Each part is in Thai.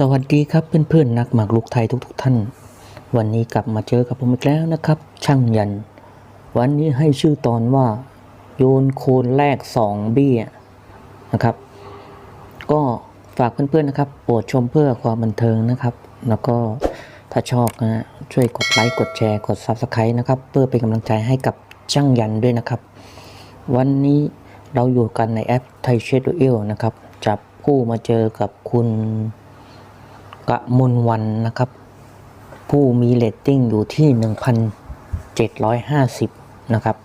สวัสดีครับเพื่อนๆนักหมากรุกไทยทุกๆท่าน วันนี้กลับมาเจอกับผมอีกแล้วนะครับ ช่างยัน วันนี้ให้ชื่อตอนว่า โยนโคนแรกสองเบี้ยนะครับ ก็ฝากเพื่อนๆนะครับโปรดชมเพื่อความบันเทิงนะครับ แล้วก็ถ้าชอบนะช่วยกดไลค์กดแชร์กด Subscribe นะครับ เพื่อเป็นกำลังใจให้กับช่างยันด้วยนะครับ วันนี้เราอยู่กันในแอปไทยเชดเอลนะครับจับคู่มาเจอกับคุณ กะมลวันนะครับ ผู้มีเรตติ้งอยู่ที่ 1,750 นะครับ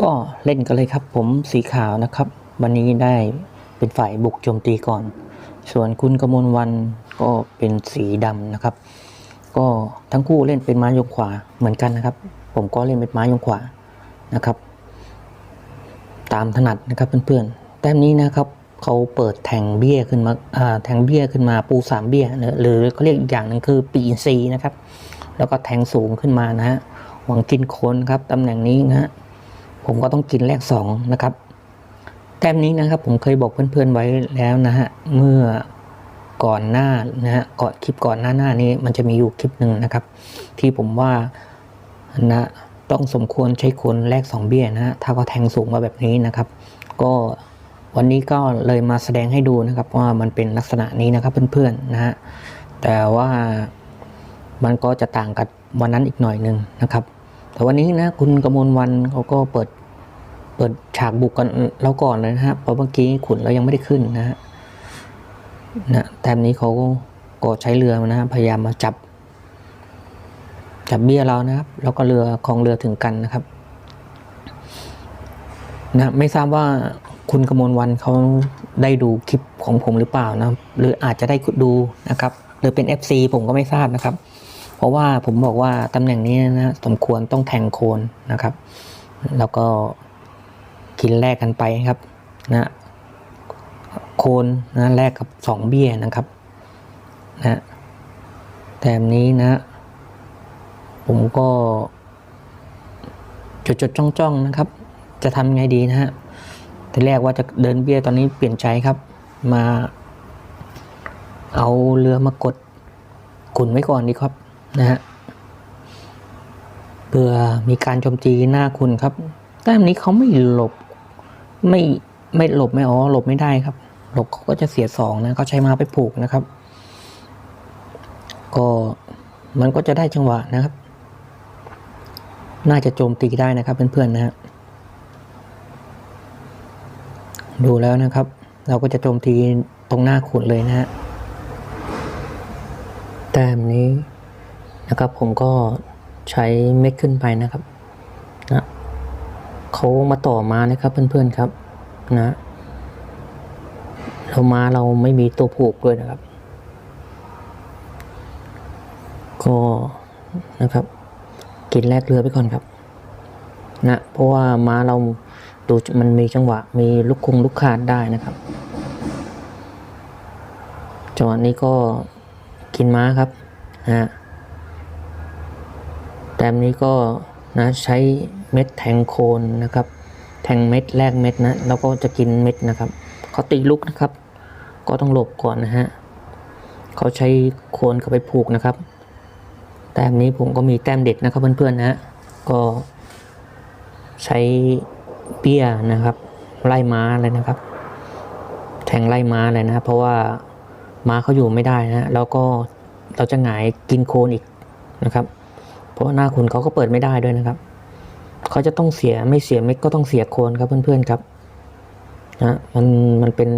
ก็เล่นกันเลยครับผมสีขาวนะครับ วันนี้ได้เป็นฝ่ายบุกโจมตีก่อน ส่วนคุณกมลวันก็เป็นสีดำนะครับ ก็ทั้งคู่เล่นเป็นไม้ยกขวาเหมือนกันนะครับ ผมก็เล่นเป็นไม้ยกขวานะครับ ตามถนัดนะครับเพื่อนๆแต้มนี้นะครับ เขาเปิดแทงเบี้ยขึ้นมาแทงเบี้ยขึ้นมาปูสามเบี้ยนะหรือเขาเรียกอีกอย่างหนึ่งคือปีอินซีนะครับ แล้วก็แทงสูงขึ้นมานะฮะหวังกินโคนครับตำแหน่งนี้นะฮะผมก็ต้องกินแรกสองนะครับแต้มนี้นะครับผมเคยบอกเพื่อนๆไว้แล้วนะฮะเมื่อก่อนหน้านะฮะก่อนคลิปก่อนหน้าหน้านี้ มันจะมีอยู่คลิปหนึ่งนะครับ ที่ผมว่านะต้องสมควรใช้คนแรกสองเบี้ยนะฮะถ้าเขาแทงสูงมาแบบนี้นะครับ ก็ วันนี้ก็เลยมาแสดงให้ดูนะครับว่ามันเป็นลักษณะนี้นะครับเพื่อนๆนะฮะแต่ว่ามันก็จะต่างกับวันนั้นอีกหน่อยหนึ่งนะครับ แต่วันนี้นะคุณกมลวันเขาก็เปิดเปิดฉากบุกกันเราก่อนเลยนะฮะเพราะเมื่อกี้ขุนเรายังไม่ได้ขึ้นนะฮะนะแต้มนี้เขาก็ใช้เรือนะฮะพยายามมาจับ จับเบี้ยเรานะครับ แล้วก็เรือของเรือถึงกันนะครับนะไม่ทราบว่า คุณกมลวันเขาได้ดูคลิปของผมหรือเปล่านะหรืออาจจะได้ดูนะครับหรือเป็น FC ผมก็ไม่ทราบนะครับ เพราะว่าผมบอกว่าตำแหน่งนี้นะสมควรต้องแทงโคนนะครับ แล้วก็กินแลกกันไปครับนะโคนนะแลกกับสองเบี้ยนะครับนะแต่นี้นะ ผมก็จดๆจ้องๆนะครับ จะทำไงดีนะฮะ ทีแรกว่าจะเดินเบี้ยตอนนี้เปลี่ยนใจครับ มาเอาเรือมากดขุนไว้ก่อนดีครับนะฮะเพื่อมีการโจมตีหน้าคุณครับ แต้มนี้เขาไม่หลบไม่ไม่หลบไม่อ๋อหลบไม่ได้ครับ หลบเขาก็จะเสียสองนะเขาใช้มาไปผูกนะครับ ก็มันก็จะได้จังหวะนะครับ น่าจะโจมตีได้นะครับเพื่อนๆนะฮะ ดูแล้วนะครับ เราก็จะโจมตีตรงหน้าขุนเลยนะฮะแต้มนี้นะครับผมก็ใช้เม็ดขึ้นไปนะครับนะเขามาต่อมานะครับเพื่อนๆครับนะเรามาเราไม่มีตัวผูกด้วยนะครับ ก็นะครับ กินแลกเรือไปก่อนครับนะเพราะว่าม้าเรา ดูมันมีจังหวะมีลูกคงลูกคาดได้นะครับ จังหวะนี้ก็กินม้าครับฮะแต้มนี้ก็นะใช้เม็ดแทงโคนนะครับ แทงเม็ดแลกเม็ดนะแล้วก็จะกินเม็ดนะครับเขาตีลุกนะครับ ก็ต้องหลบก่อนนะฮะเขาใช้โคนเข้าไปผูกนะครับ แต้มนี้ผมก็มีแต้มเด็ดนะครับเพื่อนๆนะฮะก็ใช้ เปี้ยนะครับ ไล่ม้าเลยนะครับ แทงไล่ม้าเลยนะครับ เพราะว่าม้าเขาอยู่ไม่ได้นะแล้วก็เราจะหงายกินโคนอีกนะครับ เพราะหน้าคุณเขาก็เปิดไม่ได้ด้วยนะครับเขาจะต้องเสียไม่เสียเม็ดก็ต้องเสียโคนครับเพื่อนๆครับนะมันมันเป็น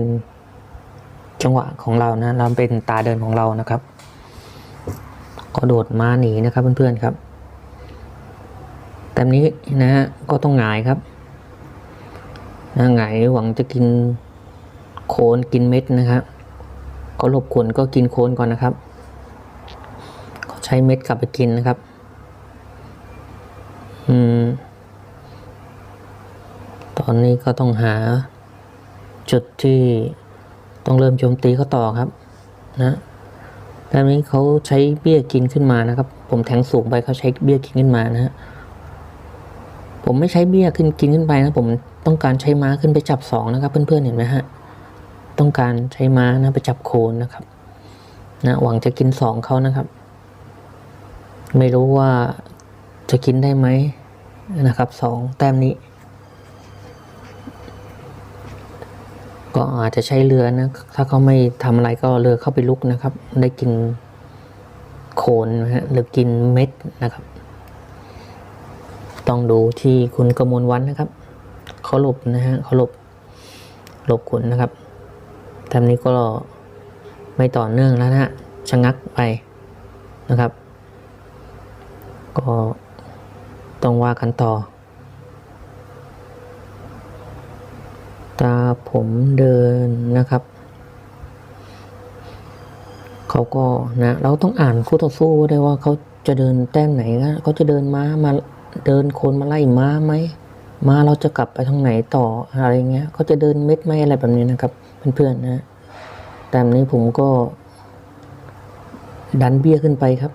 จังหวะของเรานะเราเป็นตาเดินของเรานะครับก็โดดม้าหนีนะครับเพื่อนๆครับแต่นี้นะฮะก็ต้องหงายครับ นะหงหวังจะกินโคนกินเม็ดนะครับก็หลบขนก็กินโคนก่อนนะครับ ก็ใช้เม็ดกลับไปกินนะครับ อืม ตอนนี้ก็ต้องหา จุดที่ต้องเริ่มโจมตีเขาต่อครับ นะแต่นี้เขาใช้เบี้ยกินขึ้นมานะครับ ผมแทงสูงไปเขาใช้เบี้ยกินขึ้นมานะฮะ ผมไม่ใช้เบี้ยขึ้นกินขึ้นไปนะผมต้องการใช้ม้าขึ้นไปจับสองนะครับ เพื่อนๆเห็นไหมฮะต้องการใช้ม้านะไปจับโคนนะครับนะหวังจะกินสองเขานะครับ ไม่รู้ว่าจะกินได้ไหมนะครับสองแต้มนี้ ก็อาจจะใช้เรือนะ ถ้าเขาไม่ทำอะไรก็เรือเข้าไปลุกนะครับ ได้กินโคนนะฮะหรือกินเม็ดนะครับ ต้องดูที่คุณกมลวันนะครับเขาหลบนะฮะเขาหลบหลบขุนนะครับแต้มนี้ก็ไม่ต่อเนื่องแล้วนะฮะชะงักไปนะครับ ก็ต้องว่ากันต่อ ตาผมเดินนะครับ เขาก็นะ เราต้องอ่านคู่ต่อสู้ด้วยว่าเขาจะเดินแต้มไหนนะเขาจะเดินม้ามา เดินคนมาไล่ม้าไหมม้าเราจะกลับไปทางไหนต่ออะไรเงี้ยเขาจะเดินเม็ดไหมอะไรแบบนี้นะครับเพื่อนๆนะแต้มนี้ผมก็ ดันเบี้ยขึ้นไปครับ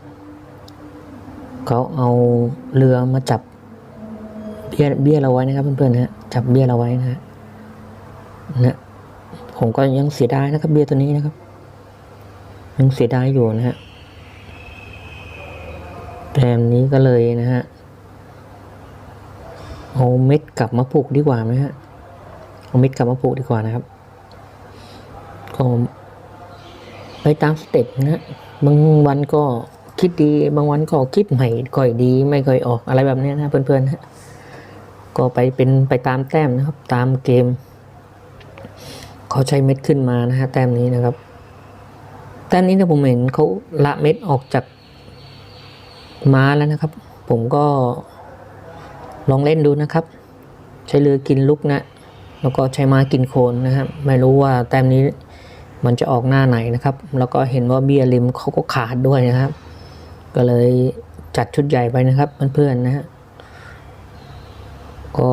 เขาเอาเรือมาจับเบี้ยเบี้ยเราไว้นะครับ เพื่อนๆนะฮะจับเบี้ยเราไว้นะฮะนะผมก็ยังเสียดายนะครับ เบี้ยตัวนี้นะครับ ยังเสียดายอยู่นะฮะแต้มนี้ก็เลยนะฮะ เอาเม็ดกลับมาปลูกดีกว่าไหมฮะเอาเม็ดกลับมาปลูกดีกว่านะครับก็ไปตามสเต็ปนะฮะบางวันก็คิดดีบางวันก็คิดใหม่ก่อยดีไม่ก่อยออกอะไรแบบนี้นะเพื่อนๆฮะก็ไปเป็นไปตามแต้มนะครับ ตามเกมเขาใช้เม็ดขึ้นมานะฮะแต้มนี้นะครับ แต้มนี้นะผมเห็นเขาละเม็ดออกจากม้าแล้วนะครับ ผมก็ ลองเล่นดูนะครับ ใช้เรือกินลูกนะ แล้วก็ใช้ม้ากินโคนนะครับ ไม่รู้ว่าแต้มนี้มันจะออกหน้าไหนนะครับ แล้วก็เห็นว่าเบียร์ริมเขาก็ขาดด้วยนะครับ ก็เลยจัดชุดใหญ่ไปนะครับเพื่อนๆนะฮะก็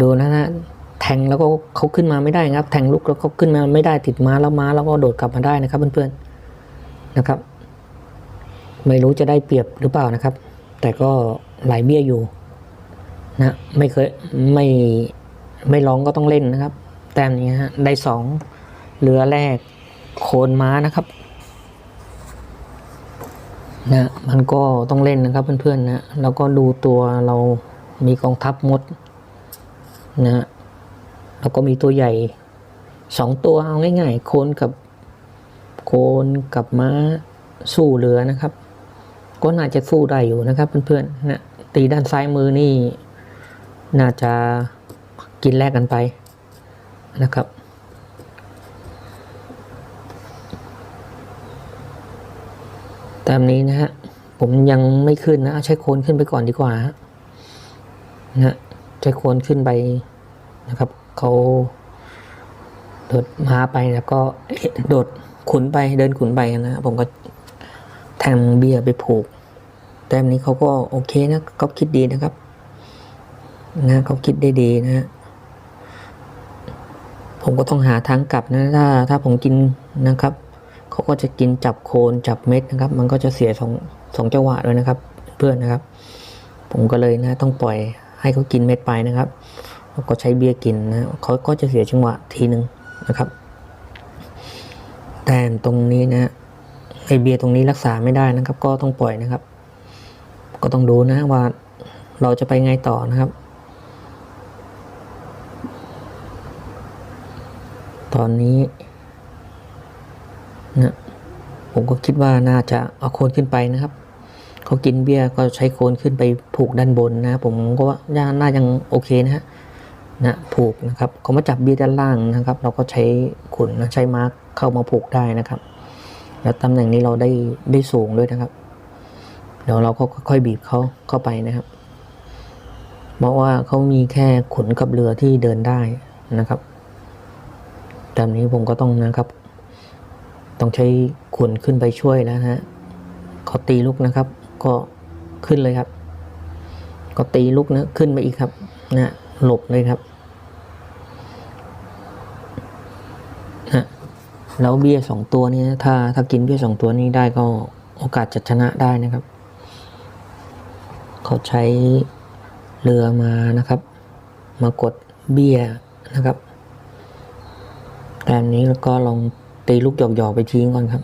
ดูนะฮะแทงแล้วก็เขาขึ้นมาไม่ได้ครับ แทงลุกแล้วเขาขึ้นมาไม่ได้ติดม้าแล้วม้าแล้วก็โดดกลับมาได้นะครับเพื่อนๆนะครับ ไม่รู้จะได้เปรียบหรือเปล่านะครับ แต่ก็หลายเบี้ยอยู่ นะไม่เคยไม่ไม่ร้องก็ต้องเล่นนะครับ แต้มนี้ฮะได้สองเรือแรกโคนม้านะครับนะมันก็ต้องเล่นนะครับเพื่อนๆนะแล้วก็ดูตัวเรามีกองทัพมดนะฮะแล้วก็มีตัวใหญ่สองตัวเอาง่ายๆ โคนกับโคนกับม้าสู้เรือนะครับ ก็น่าจะสู้ได้อยู่นะครับเพื่อนๆนะตีด้านซ้ายมือนี่ น่าจะกินแลกกันไปนะครับ ตามนี้นะฮะ ผมยังไม่ขึ้นนะ ใช้โคนขึ้นไปก่อนดีกว่าฮะนะฮะใช้โคนขึ้นไปนะครับเขาโดดมาไปแล้วก็โดดขุนไปเดินขุนไปนะฮะผมก็แทงเบียร์ไปผูกแต้มนี้เขาก็โอเคนะเขาคิดดีนะครับ นะเขาคิดได้ดีนะฮะผมก็ต้องหาทางกลับนะถ้าถ้าผมกินนะครับเขาก็จะกินจับโคนจับเม็ดนะครับ มันก็จะเสียสองสองจังหวะด้วยนะครับ เพื่อนนะครับ ผมก็เลยนะต้องปล่อยให้เขากินเม็ดไปนะครับแล้วก็ใช้เบียร์กินนะเขาก็จะเสียจังหวะทีหนึ่งนะครับ แต่ตรงนี้นะไอเบียร์ตรงนี้รักษาไม่ได้นะครับ ก็ต้องปล่อยนะครับ ก็ต้องดูนะว่าเราจะไปไงต่อนะครับ อนนี้นะผมก็คิดว่าน่าจะเอาโคนขึ้นไปนะครับเขากินเบี้ยก็ใช้โคนขึ้นไปผูกด้านบนนะผมก็ว่าน่ายังโอเคนะฮะนะผูกนะครับเขามาจับเบี้ยด้านล่างนะครับ เราก็ใช้ขุนนะใช้มาร์กเข้ามาผูกได้นะครับ แล้วตำแหน่งนี้เราได้ได้สูงด้วยนะครับ เดี๋ยวเราก็ค่อยบีบเขาเข้าไปนะครับเพราะว่าเขามีแค่ขุนกับเรือที่เดินได้นะครับ ตามนี้ผมก็ต้องนะครับ ต้องใช้ขุนขึ้นไปช่วยแล้วนะฮะเขาตีลูกนะครับ ก็ขึ้นเลยครับ ก็ตีลูกนะขึ้นไปอีกครับนะหลบเลยครับนะแล้วเบี้ยสองตัวนี้ถ้าถ้ากินเบี้ยสองตัวนี้ได้ก็โอกาสจะชนะได้นะครับ เขาใช้เรือมานะครับ มากดเบี้ยนะครับ ตามนี้แล้วก็ลองตีลูกหยอกๆไปทิ้งก่อนครับ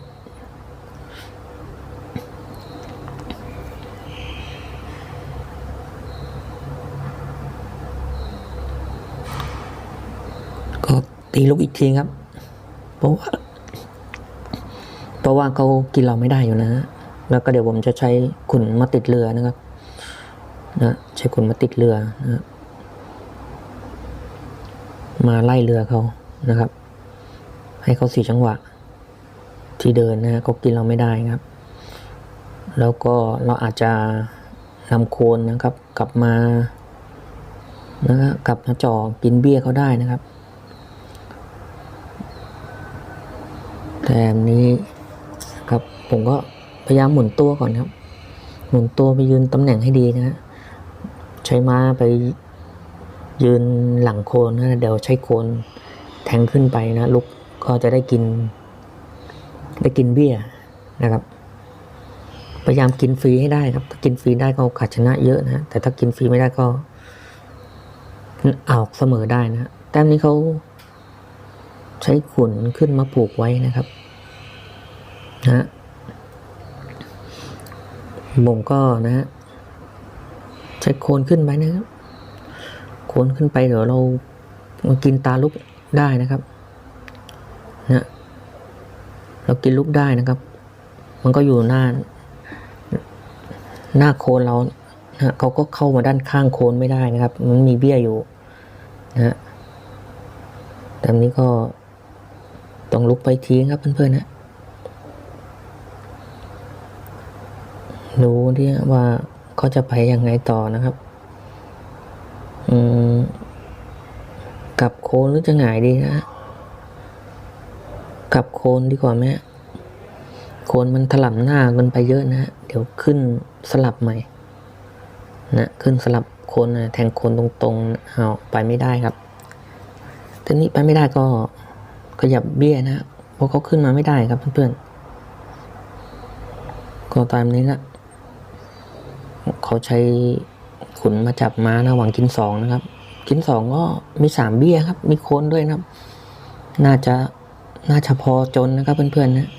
ก็ตีลูกอีกทีครับเพราะว่าเพราะว่าเขากินเราไม่ได้อยู่นะแล้วก็เดี๋ยวผมจะใช้ขุนมาติดเรือนะครับนะใช้ขุนมาติดเรือนะมาไล่เรือเขานะครับ ให้เขาสี่จังหวะ ที่เดินนะฮะเขากินเราไม่ได้ครับ แล้วก็เราอาจจะนำโคนนะครับ กลับมานะฮะกลับมาจ่อกินเบี้ยเขาได้นะครับ แต่นนี้ครับผมก็พยายามหมุนตัวก่อนครับ หมุนตัวไปยืนตำแหน่งให้ดีนะฮะใช้ม้าไปยืนหลังโคนนะเดี๋ยวใช้โคนแทงขึ้นไปนะลุก ก็จะได้กิน ได้กินเบี้ยนะครับ พยายามกินฟรีให้ได้ครับ ถ้ากินฟรีได้ก็โอกาสชนะเยอะนะแต่ถ้ากินฟรีไม่ได้ก็เอาเสมอได้นะแต้มนี้เขาใช้ขุนขึ้นมาผูกไว้นะครับนะฮะผมก็นะฮะใช้โคนขึ้นไปนะครับ โคนขึ้นไปเดี๋ยวเรามากินตาลุกได้นะครับ นะเรากินลุกได้นะครับ มันก็อยู่หน้า หน้าโคนเรานะเขาก็เข้ามาด้านข้างโคนไม่ได้นะครับ มันมีเบี้ยอยู่นะฮะแต่นี้ก็ต้องลุกไปทีครับเพื่อนๆนะดูที่ว่าเขาจะไปยังไงต่อนะครับ อืมกลับโคนหรือจะหงายดีนะ กลับโคนดีกว่าไหมฮะโคนมันถล่ำหน้ากันไปเยอะนะฮะเดี๋ยวขึ้นสลับใหม่นะขึ้นสลับโคนนะแทงโคนตรงๆเอาไปไม่ได้ครับทีนี้ไปไม่ได้ก็ขยับเบี้ยนะฮะเพราะเขาขึ้นมาไม่ได้ครับเพื่อนๆก็ตามนี้ละเขาใช้ขุนมาจับม้านะหวังกินสองนะครับ กินสองก็มีสามเบี้ยครับ มีโคนด้วยนะครับ น่าจะ น่าจะพอจนนะครับเพื่อนๆนะ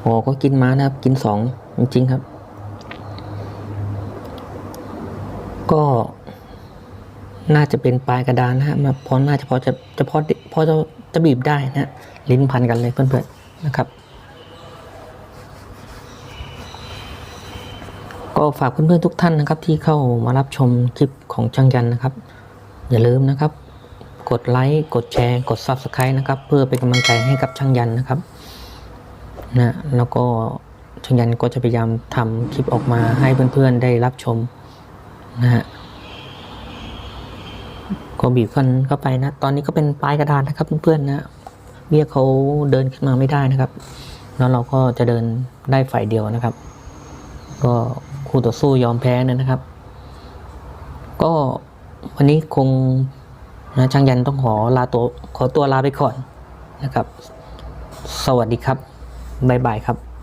โอ้ก็กินม้านะครับ กินสองจริงๆครับ ก็น่าจะเป็นปลายกระดานนะฮะมาพอน่าจะพอจะจะพอพอจะจะบีบได้นะฮะลิ้นพันกันเลยเพื่อนๆนะครับ ก็ฝากเพื่อนๆทุกท่านนะครับ ที่เข้ามารับชมคลิปของช่างยันนะครับ อย่าลืมนะครับ กดไลค์กดแชร์กด Subscribe นะครับ เพื่อเป็นกำลังใจให้กับช่างยันนะครับนะแล้วก็ช่างยันก็จะพยายามทำคลิปออกมาให้เพื่อนๆได้รับชมนะฮะก็บีบกันเข้าไปนะ ตอนนี้ก็เป็นปลายกระดานนะครับเพื่อนๆนะเบี้ยเขาเดินขึ้นมาไม่ได้นะครับ แล้วเราก็จะเดินได้ฝ่ายเดียวนะครับ ก็คู่ต่อสู้ยอมแพ้นะครับ ก็วันนี้คง นะช่างยันต้องขอลาตัวขอตัวลาไปก่อนนะครับ สวัสดีครับ บ๊ายบายครับ